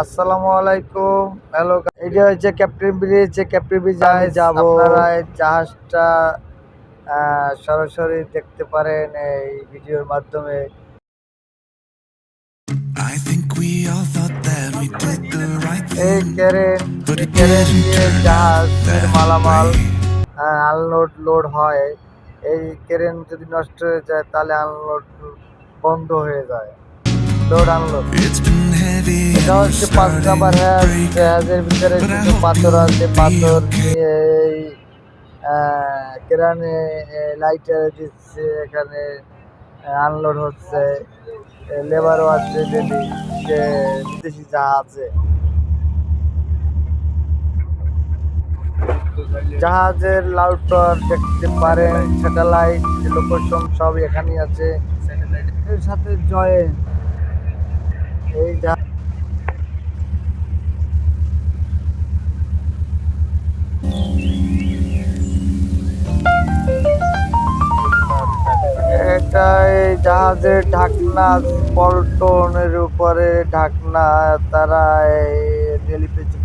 আসসালামু আলাইকুম। হ্যালো এটা হচ্ছে ক্যাপ্টেন ব্রিজ যে ক্যাপ্টেন ব্রিজ আমি যাব। আপনারা জাহাজটা সরাসরি দেখতে পারেন এই ভিডিওর মাধ্যমে। I think we all thought that we did the right এই thing, Karen but it Karen didn't দিয়ে turn জাহাজের মালামাল আনলোড লোড হয়। এই ক্রেন যদি নষ্ট হয়ে যায় তাহলে আনলোড বন্ধ হয়ে যায়। লোড আনলোড এটা হচ্ছে পাঁচ নাম্বার হ্যাজ হ্যাজের ভিতরে কিছু পাথর আছে পাথর এই কেরানে লাইটার দিচ্ছে এখানে আনলোড হচ্ছে লেবারও আছে ডেলি যে বিদেশি জাহাজে জাহাজের লাউটার দেখতে পারেন স্যাটেলাইট লোকেশন সব এখানেই আছে। এর সাথে জয়েন এই জাহাজ এটা এই জাহাজের ঢাকনা, পল্টনের উপরে ঢাকনা, তারা এই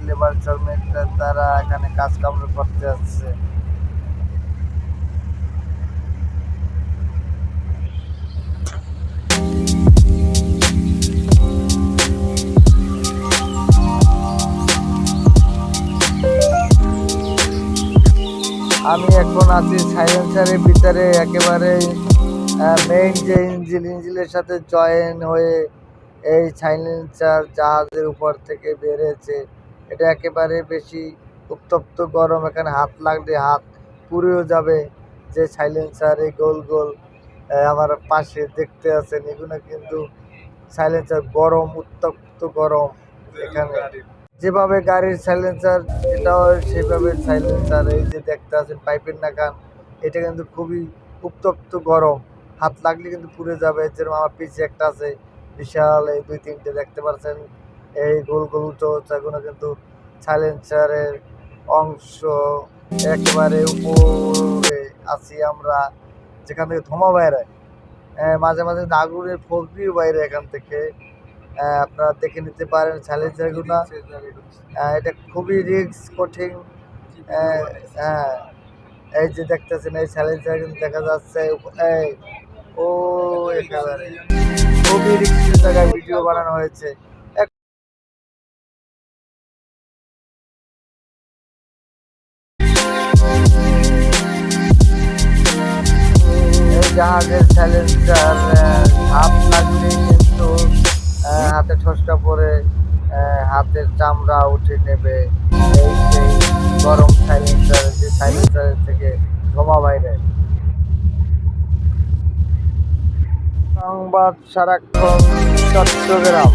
লেবার শ্রমিক তারা এখানে কাজ কাম করতে আসছে। আমি এখন আছি সাইলেন্সারের ভিতরে, একেবারে মেইন যে ইঞ্জিন ইঞ্জিনের সাথে জয়েন হয়ে এই সাইলেন্সার জাহাজের উপর থেকে বেরিয়েছে। এটা একেবারে বেশি উত্তপ্ত, গরম। এখানে হাত লাগলে হাত পুড়েও যাবে। যে সাইলেন্সার এই গোল গোল আমার পাশে দেখতে আছেন, এগুলো কিন্তু সাইলেন্সার গরম, উত্তপ্ত গরম এখানে। যেভাবে গাড়ির সাইলেন্সার এটাও সেভাবে সাইলেন্সার এই যে দেখতে আছেন, পাইপের নাকান এটা কিন্তু খুবই উত্তপ্ত গরম। হাত লাগলে কিন্তু পুড়ে যাবে। যেরকম আমার পিছিয়ে একটা আছে বিশাল এই দুই তিনটে দেখতে পাচ্ছেন। এই গোল গোল উঁচু এগুলো কিন্তু সাইলেন্সারের অংশ। একেবারে উপরে আছি আমরা যেখান থেকে ধোঁয়া বাইরে মাঝে মাঝে কিন্তু আগুনের ফকরিও বাইরে এখান থেকে। আহ, আপনারা দেখে নিতে পারেন সাইলেন্সারগুলো আহ, এটা খুবই রিস্ক কঠিন। হ্যাঁ এই যে দেখতেছেন এই চ্যালেঞ্জার কিন্তু দেখা যাচ্ছে। ও একেবারে। জায়গায় ভিডিও বানানো হয়েছে। হাত ঠসকা পরে হাতের চামড়া উঠে নেবে। সংবাদ সারাক্ষণ চট্টগ্রাম।